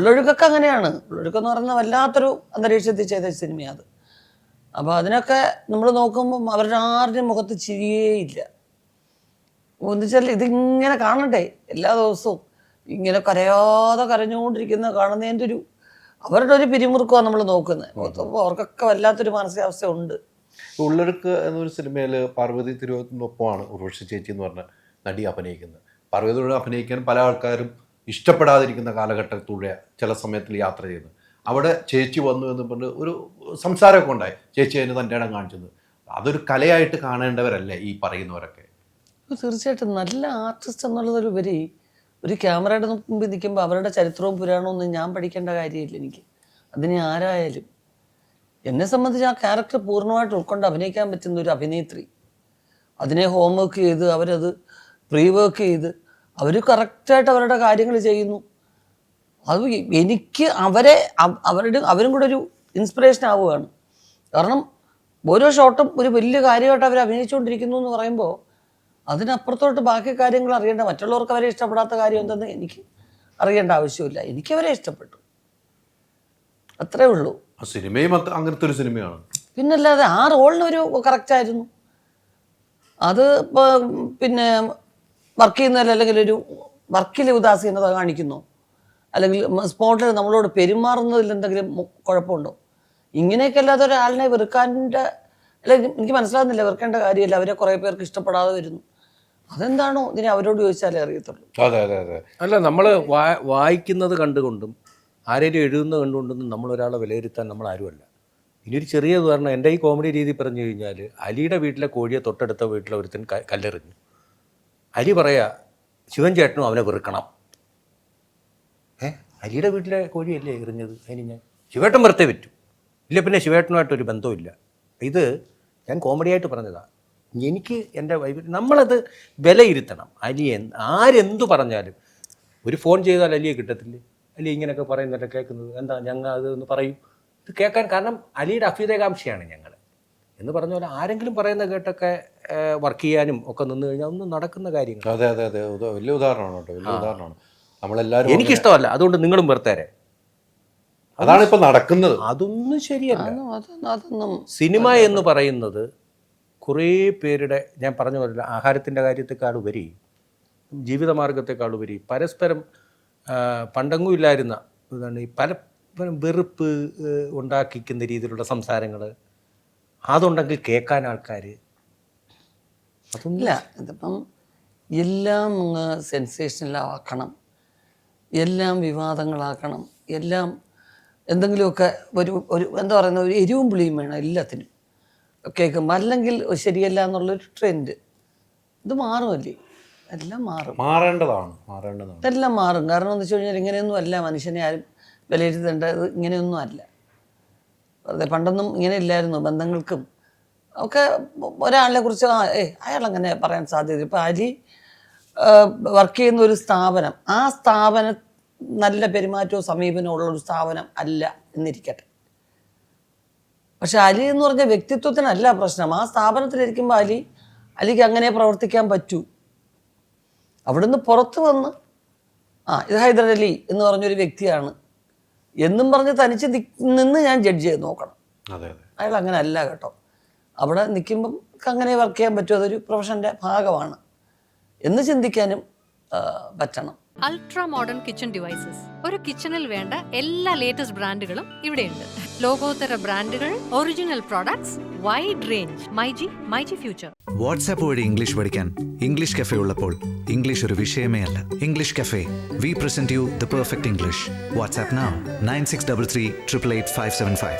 ഉള്ളൊഴുക്കൊക്കെ അങ്ങനെയാണ്. ഉള്ളൊഴുക്കെന്ന് പറയുന്നത് വല്ലാത്തൊരു അന്തരീക്ഷത്തിൽ ചെയ്ത സിനിമയാണ് അത് അപ്പോൾ അതിനൊക്കെ നമ്മൾ നോക്കുമ്പം അവരുടെ ആരുടെയും മുഖത്ത് ചിരിയേ ഇല്ല ഒന്നിച്ചാൽ ഇതിങ്ങനെ കാണണ്ടേ? എല്ലാ ദിവസവും ഇങ്ങനെ കരയാതെ കരഞ്ഞുകൊണ്ടിരിക്കുന്ന കാണുന്നതിന്റെ ഒരു അവരുടെ ഒരു പിരിമുറുക്കമാണ് നമ്മൾ നോക്കുന്നത് അപ്പോൾ അവർക്കൊക്കെ വല്ലാത്തൊരു മാനസികാവസ്ഥ ഉണ്ട്. ഉള്ളൊഴുക്ക് എന്നൊരു സിനിമയിൽ പാർവതി തിരുവനന്തപുരത്തിനൊപ്പമാണ് ഉർവശി ചേച്ചി എന്ന് പറഞ്ഞ നടി അഭിനയിക്കുന്നത്. പാർവതിയോട് അഭിനയിക്കാൻ പല ആൾക്കാരും ഇഷ്ടപ്പെടാതിരിക്കുന്ന കാലഘട്ടത്തിലൂടെ ചില സമയത്തിൽ യാത്ര ചെയ്യുന്നത് അവിടെ ചേച്ചി വന്നു എന്ന് പറഞ്ഞ് ഒരു സംസാരമൊക്കെ ഉണ്ടായി. ചേച്ചി അതിന് തന്റെ ഇടം കാണിച്ചത്. അതൊരു കലയായിട്ട് കാണേണ്ടവരല്ലേ ഈ പറയുന്നവരൊക്കെ? തീർച്ചയായിട്ടും നല്ല ആർട്ടിസ്റ്റ് എന്നുള്ളതിലുപരി ഒരു ക്യാമറയുടെ മുമ്പിൽ നിൽക്കുമ്പോൾ അവരുടെ ചരിത്രവും പുരാണവും ഒന്നും ഞാൻ പഠിക്കേണ്ട കാര്യമില്ല എനിക്ക്. അതിനെ ആരായാലും. എന്നെ സംബന്ധിച്ച് ആ ക്യാരക്ടർ പൂർണമായിട്ട് ഉൾക്കൊണ്ട് അഭിനയിക്കാൻ പറ്റുന്ന ഒരു അഭിനേത്രി. അതിനെ ഹോംവർക്ക് ചെയ്ത് അവരത് പ്രീ വർക്ക് ചെയ്ത് അവർ കറക്റ്റായിട്ട് അവരുടെ കാര്യങ്ങൾ ചെയ്യുന്നു. അത് എനിക്ക് അവരെ അവരുടെ അവരും കൂടെ ഒരു ഇൻസ്പിറേഷൻ ആവുകയാണ്. കാരണം ഓരോ ഷോട്ടും ഒരു വലിയ കാര്യമായിട്ട് അവർ അഭിനയിച്ചുകൊണ്ടിരിക്കുന്നു എന്ന് പറയുമ്പോൾ അതിനപ്പുറത്തോട്ട് ബാക്കി കാര്യങ്ങൾ അറിയേണ്ട മറ്റുള്ളവർക്ക് അവരെ ഇഷ്ടപ്പെടാത്ത കാര്യം എന്തെന്ന് എനിക്ക് അറിയേണ്ട ആവശ്യമില്ല. എനിക്ക് അവരെ ഇഷ്ടപ്പെട്ടു. അത്രേ ഉള്ളൂ. സിനിമയും അങ്ങനത്തെ ഒരു സിനിമയാണ്. പിന്നല്ലാതെ ആ റോളിന് ഒരു കറക്റ്റ് ആയിരുന്നു. അത് ഇപ്പോൾ പിന്നെ വർക്ക് ചെയ്യുന്നതിൽ അല്ലെങ്കിൽ ഒരു വർക്കിൽ ഉദാസീനത കാണിക്കുന്നു. അല്ലെങ്കിൽ സ്പോട്ടിൽ നമ്മളോട് പെരുമാറുന്നതിൽ എന്തെങ്കിലും കുഴപ്പമുണ്ടോ? ഇങ്ങനെയൊക്കെ അല്ലാതെ ഒരാളിനെ വെറുക്കാന്റെ അല്ലെങ്കിൽ എനിക്ക് മനസ്സിലാകുന്നില്ല വെറുക്കേണ്ട കാര്യമില്ല. അവരെ കുറേ പേർക്ക് ഇഷ്ടപ്പെടാതെ വരുന്നു. അതെന്താണോ ഇതിനെ അവരോട് ചോദിച്ചാലേ അറിയത്തുള്ളൂ. അതെ അതെ അതെ. അല്ല നമ്മൾ വായിക്കുന്നത് കണ്ടുകൊണ്ടും ആരെങ്കിലും എഴുതുന്നത് കണ്ടുകൊണ്ടൊന്നും നമ്മൾ ഒരാളെ വിലയിരുത്താൻ നമ്മൾ ആരുമല്ല. ഇനി ഒരു ചെറിയ ഉദാഹരണം എന്റെ ഈ കോമഡി രീതി പറഞ്ഞു കഴിഞ്ഞാൽ അലിയുടെ വീട്ടിലെ കോഴിയെ തൊട്ടടുത്ത വീട്ടിലെ ഒരുത്തൻ കല്ലെറിഞ്ഞു. അലി പറയാ ശിവൻ ചേട്ടനും അവനെ വെറുക്കണം. ഏ അലിയുടെ വീട്ടിലെ കോഴിയല്ലേ? എറിഞ്ഞത് അതിന് ഞാൻ. ശിവേട്ടൻ വെറുതെ വിറ്റു. ഇല്ല പിന്നെ ശിവേട്ടനുമായിട്ടൊരു ബന്ധമില്ല ഇത് ഞാൻ കോമഡിയായിട്ട് പറഞ്ഞതാണ് എനിക്ക് എന്റെ വൈഫ് നമ്മളത് വിലയിരുത്തണം. അലി ആരെന്തു പറഞ്ഞാലും. ഒരു ഫോൺ ചെയ്താൽ അലിയെ കിട്ടത്തില്ലേ? അലി ഇങ്ങനെയൊക്കെ പറയുന്നതൊക്കെ കേൾക്കുന്നത്. എന്താ ഞങ്ങൾ അത് ഒന്ന് പറയും? ഇത് കേൾക്കാൻ കാരണം അലിയുടെ അഭ്യുദയകാംക്ഷയാണ് ഞങ്ങൾ എന്ന് പറഞ്ഞ പോലെ ആരെങ്കിലും പറയുന്ന കേട്ടൊക്കെ വർക്ക് ചെയ്യാനും ഒക്കെ നിന്ന് കഴിഞ്ഞാൽ ഒന്നും നടക്കുന്ന കാര്യങ്ങൾ. അതെ അതെ അതെ. വലിയ ഉദാഹരണമാണ് കേട്ടോ വലിയ ഉദാഹരണമാണ്. നമ്മളെല്ലാവരും എനിക്കിഷ്ടമല്ല. അതുകൊണ്ട് നിങ്ങളും വെറുത്തേരെ അതാണ് ഇപ്പൊ നടക്കുന്നത്. അതൊന്നും ശരിയല്ല. അതൊന്നും അതൊന്നും അതൊന്നും സിനിമ എന്ന് പറയുന്നത് കുറേ പേരുടെ ഞാൻ പറഞ്ഞ പോലെ ആഹാരത്തിന്റെ കാര്യത്തെക്കാൾ ഉപരി ജീവിതമാർഗത്തെക്കാൾ ഉപരി പരസ്പരം പണ്ടങ്ങും ഇല്ലായിരുന്ന ഇതാണ് ഈ പല പല വെറുപ്പ് ഉണ്ടാക്കിക്കുന്ന രീതിയിലുള്ള സംസാരങ്ങൾ അതുണ്ടെങ്കിൽ കേൾക്കാൻ ആൾക്കാർ അതൊന്നും ഇല്ല ഇതിപ്പം എല്ലാം സെൻസേഷനിലാക്കണം. എല്ലാം വിവാദങ്ങളാക്കണം. എല്ലാം എന്തെങ്കിലുമൊക്കെ ഒരു ഒരു എന്താ പറയുന്ന ഒരു എരിവും പുളിയും വേണം എല്ലാത്തിനും. കേൾക്കുമ്പോൾ അല്ലെങ്കിൽ ശരിയല്ല എന്നുള്ളൊരു ട്രെൻഡ്. ഇത് മാറുമല്ലേ? എല്ലാം മാറും. മാറേണ്ടതാണ് മാറേണ്ടതാണ്. ഇതെല്ലാം മാറും. കാരണം എന്ന് വെച്ച് കഴിഞ്ഞാൽ ഇങ്ങനെയൊന്നും അല്ല. മനുഷ്യനെ ആരും വിലയിരുത്തേണ്ടത് ഇങ്ങനെയൊന്നും അല്ല. വെറുതെ പണ്ടൊന്നും ഇങ്ങനെ ഇല്ലായിരുന്നു ബന്ധങ്ങൾക്കും. ഒക്കെ ഒരാളിനെ കുറിച്ച് ഏ അയാൾ അങ്ങനെ പറയാൻ സാധ്യത ഇപ്പം അലി വർക്ക് ചെയ്യുന്ന ഒരു സ്ഥാപനം ആ സ്ഥാപന നല്ല പെരുമാറ്റവും സമീപനവും ഉള്ള ഒരു സ്ഥാപനം അല്ല എന്നിരിക്കട്ടെ. പക്ഷെ അലി എന്ന് പറഞ്ഞ വ്യക്തിത്വത്തിനല്ല പ്രശ്നം. ആ സ്ഥാപനത്തിലിരിക്കുമ്പോൾ അലി അലിക്ക് അങ്ങനെ പ്രവർത്തിക്കാൻ പറ്റൂ. അവിടുന്ന് പുറത്ത് വന്ന് ആ ഇത് ഹൈദരലി എന്ന് പറഞ്ഞൊരു വ്യക്തിയാണ്. എന്നും പറഞ്ഞ് തനിച്ച് നിന്ന് ഞാൻ ജഡ്ജ് ചെയ്ത് നോക്കണം. അയാൾ അങ്ങനെ അല്ല കേട്ടോ. അവിടെ നിൽക്കുമ്പം അങ്ങനെ വർക്ക് ചെയ്യാൻ പറ്റും. അതൊരു പ്രൊഫഷന്റെ ഭാഗമാണ്. എന്ന് ചിന്തിക്കാനും പറ്റണം. അൾട്രാ മോഡേൺ കിച്ചൺ ഡിവൈസസ് ഒരു കിച്ചണിൽ വേണ്ട എല്ലാ ലേറ്റസ്റ്റ് ബ്രാൻഡുകളും ഇവിടെയുണ്ട്. ലോകോത്തര ബ്രാൻഡുകൾ original products wide range myG myG future WhatsApp വഴി ഇംഗ്ലീഷ് പഠിക്കാൻ ഇംഗ്ലീഷ് കഫേ ഉള്ളപ്പോൾ ഇംഗ്ലീഷ് ഒരു വിഷയമേ അല്ല. English cafe we present you the perfect English WhatsApp nine six double three triple eight five seven five